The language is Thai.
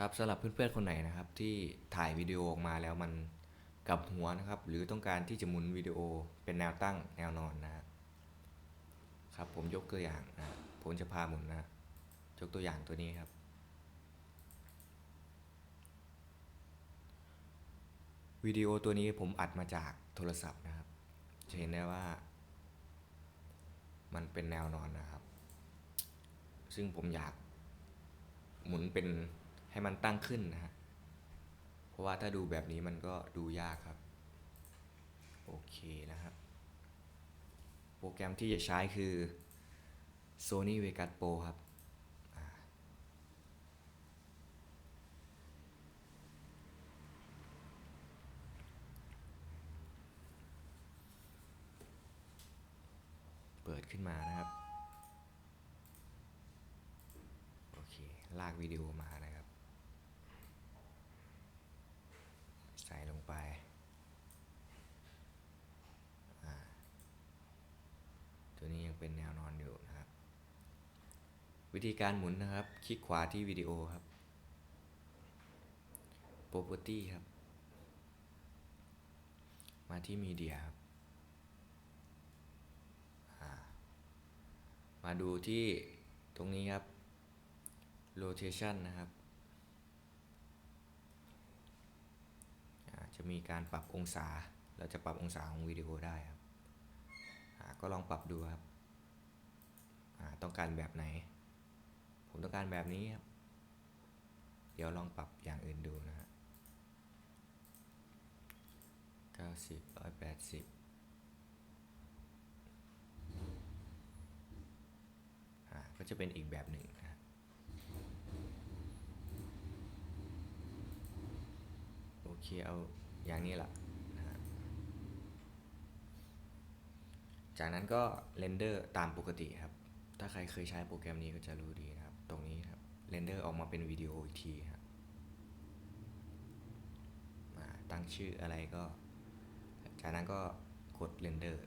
ครับสำหรับเพื่อนๆคนไหนนะครับที่ถ่ายวิดีโอออกมาแล้วมันกลับหัวนะครับ หรือต้องการที่จะหมุนวิดีโอเป็นแนวตั้งแนวนอนนะฮะครับผมยกตัวอย่างนะผมจะพาหมุนนะยกตัวอย่างตัวนี้ครับ วิดีโอตัวนี้ผมอัดมาจากโทรศัพท์นะครับ จะเห็นได้ว่า มันเป็นแนวนอนนะครับ ซึ่งผมอยากหมุนเป็น ให้มันตั้งขึ้นนะฮะ เพราะว่าถ้าดูแบบนี้มันก็ดูยากครับ โอเคนะครับ โปรแกรมที่จะใช้คือ Sony Vegas Pro ครับเปิดขึ้นมานะครับ โอเค ลากวิดีโอมานะครับ ใส่ลงไปอ่าตัวนี้ ยังเป็นแนวนอนอยู่นะครับ วิธีการหมุนนะครับ คลิกขวาที่วิดีโอครับ property ครับ มาที่ media ครับามาดูที่ตรงนี้ครับ rotation นะครับ จะมีการปรับองศา เราจะปรับองศาของวิดีโอได้ครับ ก็ลองปรับดูครับ ต้องการแบบไหน ผมต้องการแบบนี้ครับ เดี๋ยวลองปรับอย่างอื่นดูนะฮะเก้าสิบร้อยแปดสิบก็จะเป็นอีกแบบหนึ่งนะโอเคเอาอย่างนี้ละนะจากนั้นก็เรนเดอร์ตามปกติครับ ถ้าใครเคยใช้โปรแกรมนี้ก็จะรู้ดีนะครับ ตรงนี้ครับเรนเดอร์ออกมาเป็นวิดีโออีกทีครับตั้งชื่ออะไรก็ จากนั้นก็กดเรนเดอร์